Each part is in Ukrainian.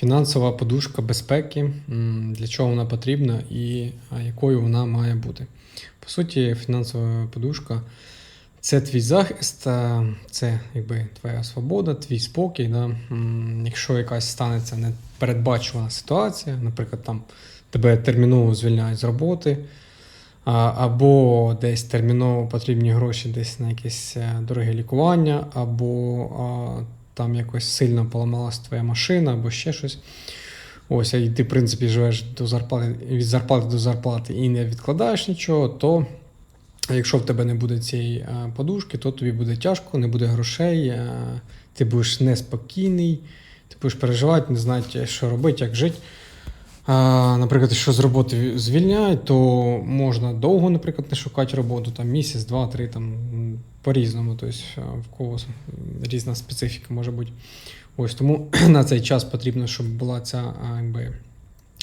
Фінансова подушка безпеки, для чого вона потрібна і якою вона має бути. По суті, фінансова подушка це твій захист, це якби твоя свобода, твій спокій. Да? Якщо якась станеться непередбачувана ситуація, наприклад, там тебе терміново звільняють з роботи, або десь терміново потрібні гроші десь на якесь е, дороге лікування, або там якось сильно поламалась твоя машина, або ще щось. Ось, і ти, в принципі, живеш до зарплати, від зарплати до зарплати і не відкладаєш нічого, то якщо в тебе не буде цієї е, подушки, то тобі буде тяжко, не буде грошей, е, ти будеш неспокійний, ти будеш переживати, не знати, що робити, як жити. Наприклад, якщо з роботи звільняють, то можна довго, наприклад, не шукати роботу, там місяць, два, три, там по-різному. Тобто е, в когось різна специфіка може бути. Ось тому на цей час потрібно, щоб була ця а, якби,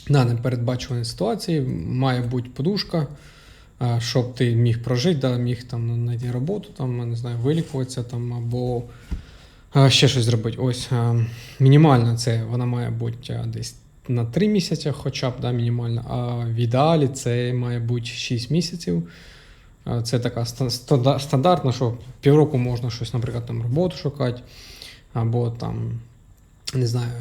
на непередбачувані ситуації, має бути подушка, щоб ти міг прожити, да, міг там знайти роботу, там, не знаю, вилікуватися там, або ще щось зробити. Ось мінімально це вона має бути десь на 3 місяці, хоча б да, мінімально, а в ідеалі це має бути 6 місяців. Це така стандартна, що півроку можна щось, наприклад, там роботу шукати, або там, не знаю,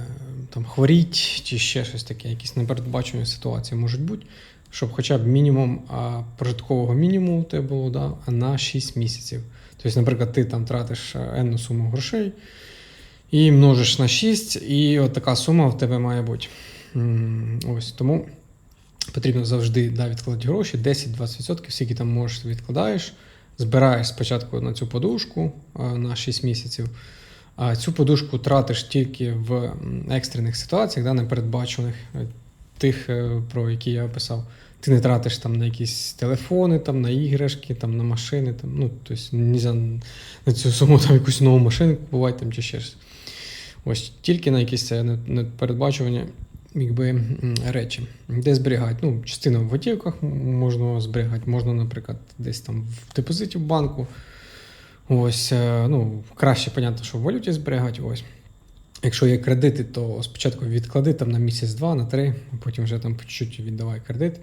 там хворіть, чи ще щось таке, якісь непередбачені ситуації можуть бути, щоб хоча б мінімум а, прожиткового мінімуму тебе було да, на 6 місяців. Тобто, наприклад, ти там тратиш е, енну суму грошей і множиш на 6, і от така сума в тебе має бути. Ось тому потрібно завжди да, відкладати гроші, 10-20%, скільки там можеш відкладаєш, збираєш спочатку на цю подушку на 6 місяців. А цю подушку тратиш тільки в екстрених ситуаціях, да, непередбачених, е, тих, е, про які я описав. Ти не тратиш там на якісь телефони, там, на іграшки, там, на машини. Там, ну, тобто, нельзя на цю суму там, якусь нову машину купувати там, чи ще щось. Ось тільки на якісь це не- непередбачувані якби, речі. Де зберігати? Ну, частину в готівках можна зберігати, можна, наприклад, десь там в депозиті в банку. Ось, е, ну, краще, понятно, що в валюті зберігати. Ось. Якщо є кредити, то спочатку відклади там на місяць-два, на три, потім вже там по чуть-чуть віддавай кредит.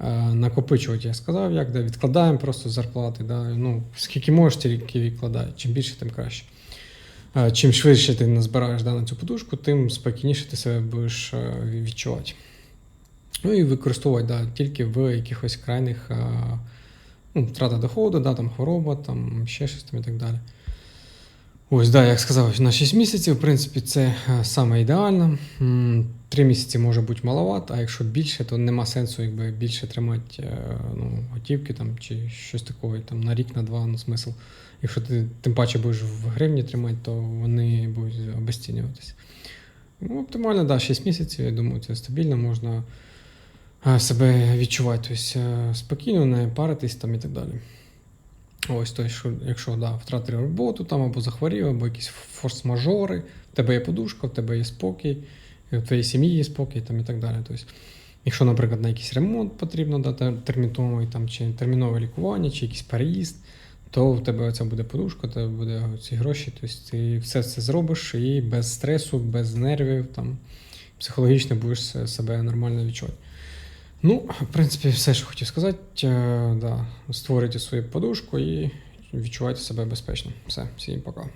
Е, Накопичувати, я сказав, як де відкладаємо просто зарплати. Да? Ну, скільки можеш, тільки відкладай. Чим більше, тим краще. Чим швидше ти назбираєш да, на цю подушку, тим спокійніше ти себе будеш е, відчувати. Ну і використовувати да, тільки в якихось крайних е, ну, втрата доходу, да, там хвороба, там ще щось там і так далі. Ось, да, як сказав, на 6 місяців, в принципі, це е, саме ідеально. 3 місяці може бути маловато, а якщо більше, то нема сенсу якби, більше тримати е, ну, готівки там, чи щось такого там, на рік, на два, ну смисл. Якщо ти тим паче будеш в гривні тримати, то вони будуть обесцінюватися. Ну, оптимально, да, 6 місяців, я думаю, це стабільно, можна е, себе відчувати тобто, е, спокійно, не паритись там і так далі. Ось, то, що, якщо да, втратив роботу там, або захворів, або якісь форс-мажори, в тебе є подушка, в тебе є спокій, і в твоїй сім'ї є спокій там, і так далі. Тобто, якщо, наприклад, на якийсь ремонт потрібно да, тер- терміновий, там, чи термінове лікування, чи якийсь переїзд, то в тебе оця буде подушка, тебе буде ці гроші, тобто ти все це зробиш і без стресу, без нервів, там, психологічно будеш себе нормально відчувати. Ну, в принципі, все, що хотів сказати. Е, Да, створюйте свою подушку і відчувайте себе безпечно. Все, всім пока.